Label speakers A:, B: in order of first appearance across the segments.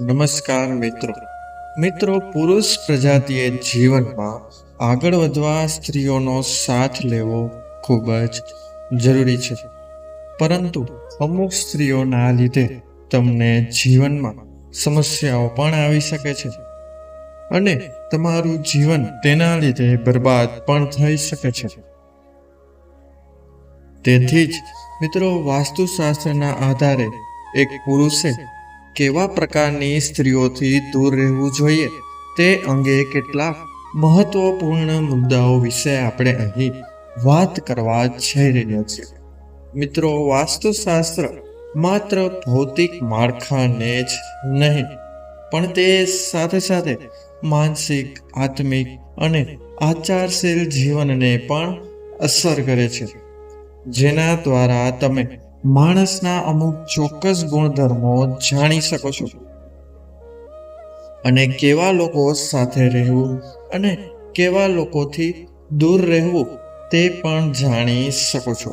A: નમસ્કાર મિત્રો. મિત્રો, પુરુષ પ્રજાતિએ જીવનમાં આગળ વધવા સ્ત્રીઓનો સાથ લેવો ખૂબ જ જરૂરી છે. પરંતુ અમુક સ્ત્રીઓના લીધે તમને જીવનમાં સમસ્યાઓ પણ આવી શકે છે. અને તમારું જીવન તેના લીધે બરબાદ પણ થઈ શકે છે. તેથી જ મિત્રો, વાસ્તુશાસ્ત્રના આધારે એક પુરુષે કેવા પ્રકારની સ્ત્રીઓથી દૂર રહેવું જોઈએ તે અંગે કેટલાક મહત્વપૂર્ણ મુદ્દાઓ વિશે આપણે અહીં વાત કરવા જઈ રહ્યા છીએ. મિત્રો, વાસ્તુશાસ્ત્ર માત્ર ભૌતિક માળખાને જ નહીં, પણ તે સાથે સાથે માનસિક, આત્મિક અને આચારશીલ જીવનને પણ અસર કરે છે. જેના દ્વારા તમે માણસના અમુક ચોક્કસ ગુણધર્મો જાણી શકો છો. અને કેવા લોકો સાથે રહેવું અને કેવા લોકોથી દૂર રહેવું તે પણ જાણી શકો છો.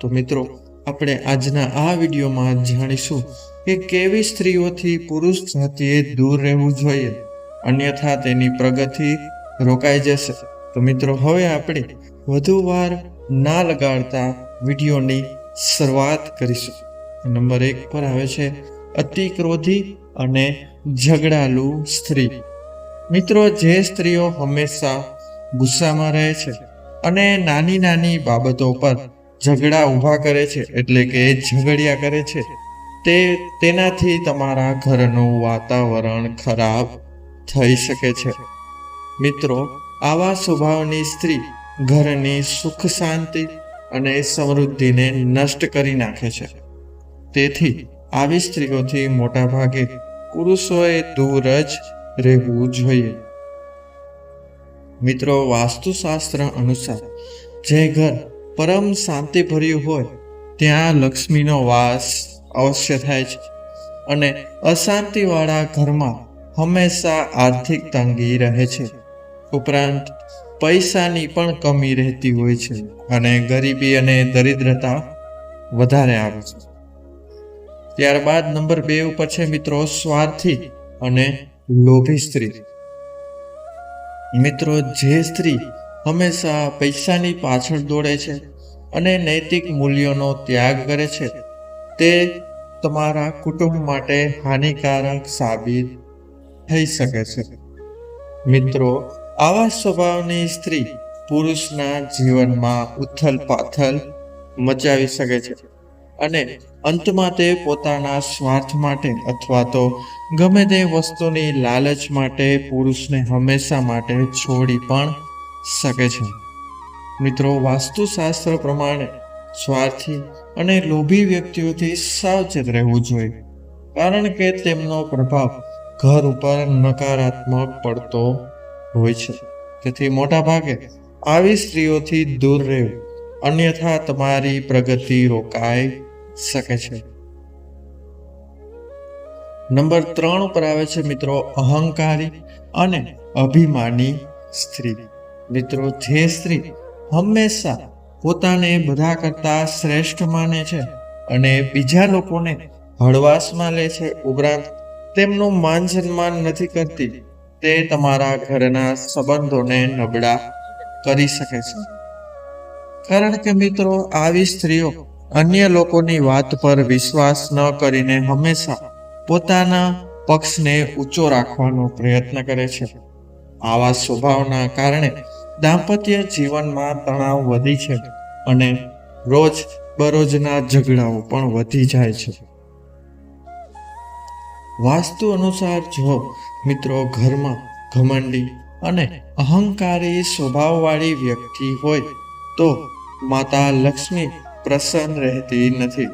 A: તો મિત્રો, આપણે આજના આ વિડીયોમાં જાણીશું કે કેવી સ્ત્રીઓથી પુરુષ જાતિએ દૂર રહેવું જોઈએ, અન્યથા તેની પ્રગતિ રોકાઈ જશે. તો મિત્રો, હવે આપણે વધુ વાર ના લગાડતા વિડીયોની શરૂઆત કરીશું. નંબર એક પર આવે છે, અતિ ક્રોધી અને ઝઘડાલુ સ્ત્રી. મિત્રો, જે સ્ત્રીઓ હંમેશા ગુસ્સામાં રહે છે અને નાની નાની બાબતો પર ઝઘડા ઊભા કરે છે, એટલે કે ઝઘડિયા કરે છે, તે તેનાથી તમારા ઘરનું વાતાવરણ ખરાબ થઈ શકે છે. મિત્રો, આવા સ્વભાવની સ્ત્રી ઘરની સુખ શાંતિ અને સમૃદ્ધિને નષ્ટ કરી નાખે છે. તેથી આવી સ્ત્રીઓથી મોટા ભાગે પુરુષોએ દૂર જ રહેવું જોઈએ. મિત્રો, વાસ્તુશાસ્ત્ર અનુસાર જે ઘર પરમ શાંતિભર્યું હોય, ત્યાં લક્ષ્મીનો વાસ અવશ્ય થાય છે અને અશાંતિવાળા ઘરમાં હંમેશા આર્થિક તંગી રહે છે. ઉપરાંત પૈસાની પણ કમી રહેતી હોય છે અને ગરીબી અને દરિદ્રતા વધારે આવે છે. ત્યારબાદ નંબર બે ઉપર છે મિત્રો સ્વાર્થી અને લોભી સ્ત્રી. મિત્રો જે સ્ત્રી હંમેશા પૈસાની પાછળ દોડે છે અને નૈતિક મૂલ્યોનો ત્યાગ કરે છે, તે તમારા કુટુંબ માટે હાનિકારક સાબિત થઈ શકે છે. મિત્રો આવા સ્વભાવની સ્ત્રી પુરુષના જીવનમાં ઉથલ પાથલ મચાવી શકે છે અને અંતમાં તે પોતાના સ્વાર્થ માટે અથવા તો ગમે તે વસ્તુની લાલચ માટે પુરુષને હંમેશા માટે છોડી પણ શકે છે. મિત્રો, વાસ્તુશાસ્ત્ર પ્રમાણે સ્વાર્થી અને લોભી વ્યક્તિઓથી સાવચેત રહેવું જોઈએ, કારણ કે તેમનો પ્રભાવ ઘર ઉપર નકારાત્મક પડતો હોય છે. તેથી મોટા ભાગે આવી સ્ત્રીઓથી દૂર રહેવું અન્યથા તમારી પ્રગતિ રોકાઈ શકે છે. નંબર ત્રણ ઉપર આવે છે મિત્રો, અહંકારી અને અભિમાની સ્ત્રી. મિત્રો, જે સ્ત્રી હંમેશા પોતાને બધા કરતા શ્રેષ્ઠ માને છે અને બીજા લોકોને હળવાશમાં લે છે, ઉપરાંત તેમનું માન સન્માન નથી કરતી તે તમારા ઘરના સંબંધોને નબળા કરી શકે છે. કારણ કે મિત્રો, આવી સ્ત્રીઓ અન્ય લોકોની વાત પર વિશ્વાસ ન કરીને હંમેશા પોતાના પક્ષને ઊંચો રાખવાનો પ્રયત્ન કરે છે. આવા સ્વભાવના કારણે દાંપત્ય જીવનમાં તણાવ વધી છે અને રોજ બરોજના ઝઘડાઓ પણ વધી જાય છે. વાસ્તુ અનુસાર જો મિત્રો, ઘરમાં ઘમંડી અને અહંકારી સ્વભાવવાળી વ્યક્તિ હોય તો માતા લક્ષ્મી પ્રસન્ન રહેતી નથી.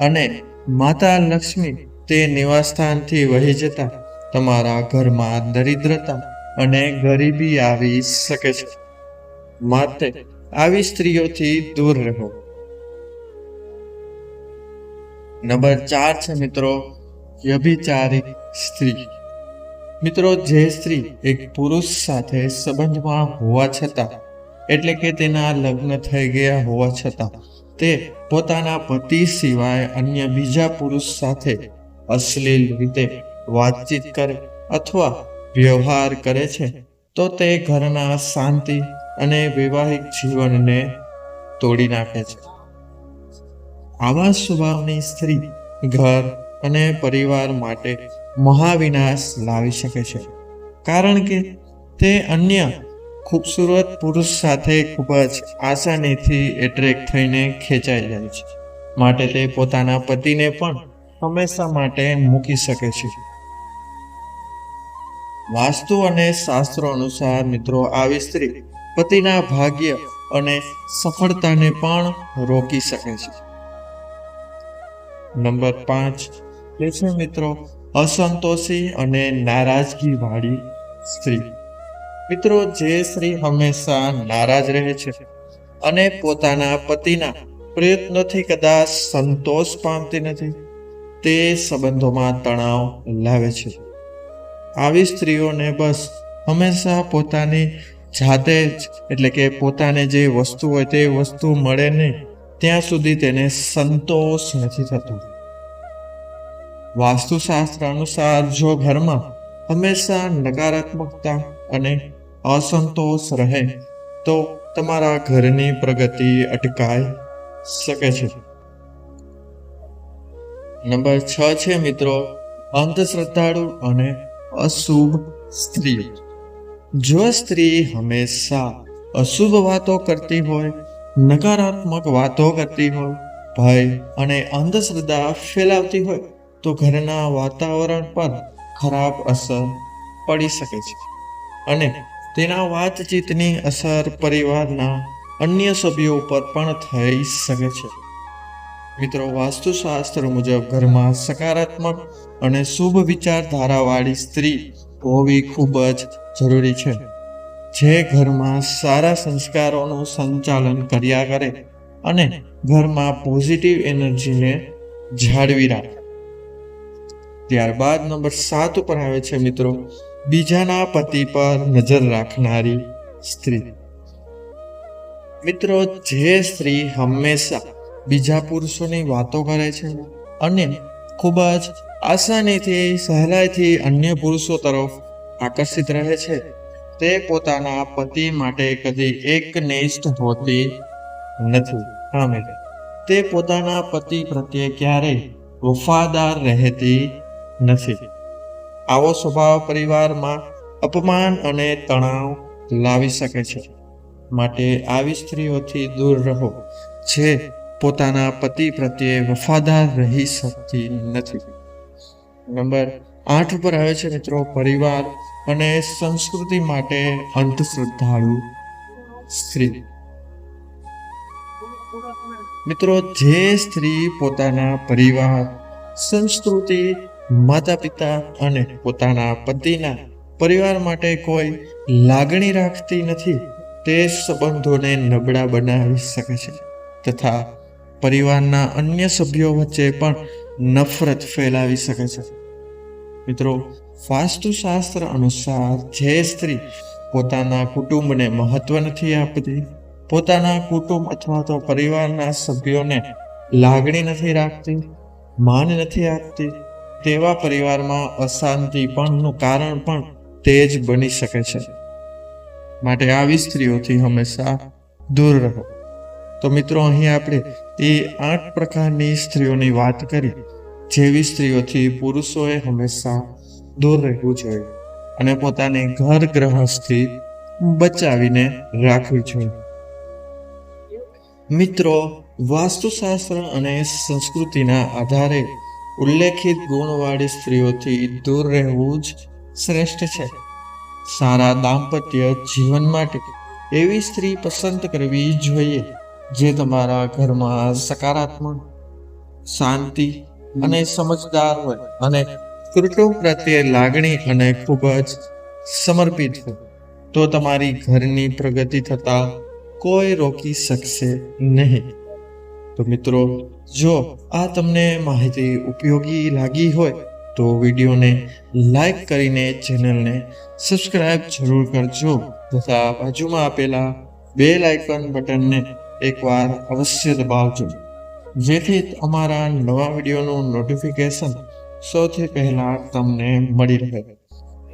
A: અને માતા લક્ષ્મી તે નિવાસસ્થાનથી વહી જતા તમારા ઘરમાં દરિદ્રતા અને ગરીબી આવી શકે છે. માટે આવી સ્ત્રીઓથી દૂર રહો. નંબર ચાર છે, મિત્રો વ્યભિચારી સ્ત્રી. મિત્રો, જે સ્ત્રી એક પુરુષ સાથે સંબંધમાં હોવા છતાં, એટલે કે તેના લગ્ન થઈ ગયા હોવા છતાં, તે પોતાના પતિ સિવાય અન્ય બીજા પુરુષ સાથે અશ્લીલ રીતે વાતચીત કરે અથવા વ્યવહાર કરે છે, તો તે ઘરના શાંતિ અને વૈવાહિક જીવનને તોડી નાખે છે. આવા સ્વભાવની સ્ત્રી ઘર અને પરિવાર માટે મહાવિનાશ લાવી શકે છે. કારણ કે તે અન્ય ખૂબસૂરત પુરુષ સાથે ખૂબ જ આસાનીથી એટ્રેક્ટ થઈને ખેંચાઈ જાય છે. માટે તે પોતાના પતિને પણ હંમેશા માટે મૂકી શકે છે. વાસ્તુ અને શાસ્ત્રો અનુસાર મિત્રો, આવી સ્ત્રી પતિના ભાગ્ય અને સફળતાને પણ રોકી શકે છે. નંબર પાંચ છે મિત્રો, અસંતોષી અને નારાજગી વાળી સ્ત્રી. મિત્રો, જે સ્ત્રી હંમેશા નારાજ રહે છે અને પોતાના પતિના પ્રયત્નોથી કદાચ સંતોષ પામતી નથી, તે સંબંધોમાં તણાવ લાવે છે. આવી સ્ત્રીઓને બસ હંમેશા પોતાની જાતે જ, એટલે કે પોતાને જે વસ્તુ હોય તે વસ્તુ મળે નહીં, ત્યાં સુધી તેને સંતોષ નથી થતો. વાસ્તુશાસ્ત્ર અનુસાર જો ઘરમાં હંમેશા નકારાત્મકતા અને અસંતોષ રહે, તો તમારા ઘરની પ્રગતિ અટકાઈ શકે છે. નંબર છ છે મિત્રો, અંધશ્રદ્ધાળુ અને અશુભ સ્ત્રી. જો સ્ત્રી હંમેશા અશુભ વાતો કરતી હોય, નકારાત્મક વાતો કરતી હોય, ભય અને અંધશ્રદ્ધા ફેલાવતી હોય તો ઘરના વાતાવરણ પર ખરાબ અસર પડી શકે છે અને તેના વાતચીતની અસર પરિવારના અન્ય સભ્યો ઉપર પણ થઈ શકે છે. મિત્રો, વાસ્તુશાસ્ત્ર મુજબ ઘરમાં સકારાત્મક અને શુભ વિચારધારાવાળી સ્ત્રી હોવી ખૂબ જ જરૂરી છે. જે ઘરમાં સારા સંસ્કારોનું સંચાલન કર્યા કરે અને ઘરમાં પોઝિટિવ એનર્જીને જાળવી રાખે. ત્યારબાદ નંબર સાત ઉપર આવે છે, મિત્રો. બીજાના પતિ પર નજર રાખનારી સ્ત્રી. મિત્રો, જે સ્ત્રી હંમેશા બીજા પુરુષોની વાતો કરે છે અને ખૂબ જ આસાનીથી, સહેલાઈથી અન્ય પુરુષો તરફ આકર્ષિત રહે છે, તે પોતાના પતિ માટે કદી એક નિષ્ઠ હોતી નથી. હા, મિત્રો. તે પોતાના પતિ પ્રત્યે ક્યારેય વફાદાર રહેતી નથી. આવો સ્વભાવ પરિવારમાં અપમાન અને તણાવ લાવી શકે છે. માટે આવી સ્ત્રીઓથી દૂર રહો, જે પોતાના પતિ પ્રત્યે વફાદાર રહી શકતી નથી. નંબર આઠ ઉપર આવે છે મિત્રો, પરિવાર અને સંસ્કૃતિ માટે અંધશ્રદ્ધાળુ સ્ત્રી. મિત્રો, જે સ્ત્રી પોતાના પરિવાર, સંસ્કૃતિ માતા પિતા અને પોતાના પતિના પરિવાર માટે કોઈ લાગણી રાખતી નથી. તે સંબંધોને નબળા બનાવી શકે છે તથા પરિવારના અન્ય સભ્યો વચ્ચે પણ નફરત ફેલાવી શકે છે. મિત્રો, વાસ્તુશાસ્ત્ર અનુસાર જે સ્ત્રી પોતાના કુટુંબને મહત્વ નથી આપતી, પોતાના કુટુંબ અથવા તો પરિવારના સભ્યોને લાગણી નથી રાખતી, માન નથી આપતી તેવા પરિવારમાં અશાંતિ પણનું કારણ પણ તે જ બની શકે છે. માટે આવી સ્ત્રીઓથી હંમેશા દૂર રહો. તો મિત્રો, અહીં આપણે એ આઠ પ્રકારની સ્ત્રીઓની વાત કરી, જેવી સ્ત્રીઓથી પુરુષોએ હંમેશા દૂર રહેવું જોઈએ અને પોતાની ઘર ગ્રહસ્થી બચાવીને રાખવી જોઈએ. મિત્રો, વાસ્તુશાસ્ત્ર અને સંસ્કૃતિના આધારે ઉલ્લેખિત ગુણવાળી સ્ત્રીઓથી દૂર રહેવું જ શ્રેષ્ઠ છે. સારા દાંપત્ય જીવન માટે એવી સ્ત્રી પસંદ કરવી જોઈએ, જે તમારા ઘરમાં સકારાત્મક, શાંતિ અને સમજદાર હોય અને કુટુંબ પ્રત્યે લાગણી અને ખૂબ જ સમર્પિત હોય. તો તમારી ઘરની પ્રગતિ થતા કોઈ રોકી શકશે નહીં. તો મિત્રો જો આ તમને માહિતી ઉપયોગી લાગી હોય તો વિડીયોને લાઈક કરીને ચેનલને સબસ્ક્રાઇબ જરૂર કરજો તથા બાજુમાં આપેલા બે લાઇકન બટનને એકવાર અવશ્ય દબાવજો. જેથી અમારા નવા વિડીયોનું નોટિફિકેશન સૌથી પહેલા તમને મળી રહે.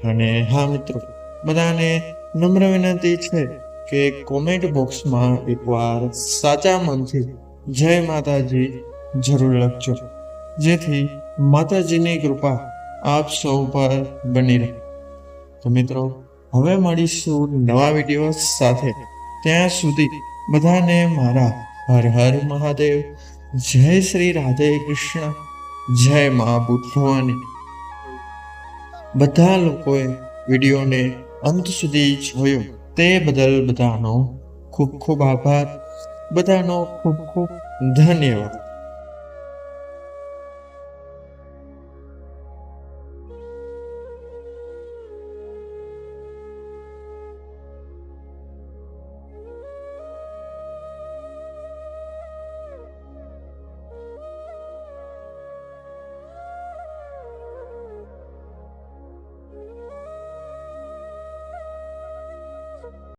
A: અને હા મિત્રો, બધાને નમ્ર વિનંતી છે કે કોમેન્ટ બોક્સમાં એકવાર સાચા મનથી જય માતાજી, જરૂર લખજો. જેથી માતાજીની કૃપા આપ સૌ પર બની રહે. તો મિત્રો, હવે મળીશું નવા વીડિયો સાથે. ત્યાં સુધી બધાને મારા હર હર મહાદેવ, જય શ્રી રાધે કૃષ્ણ, જય મા ભવાની. બધા લોકોએ વિડીયોને અંત સુધી જોયો. તે બદલ બધાનો ખૂબ ખૂબ આભાર. બધાનો ખૂબ ખૂબ ધન્યવાદ.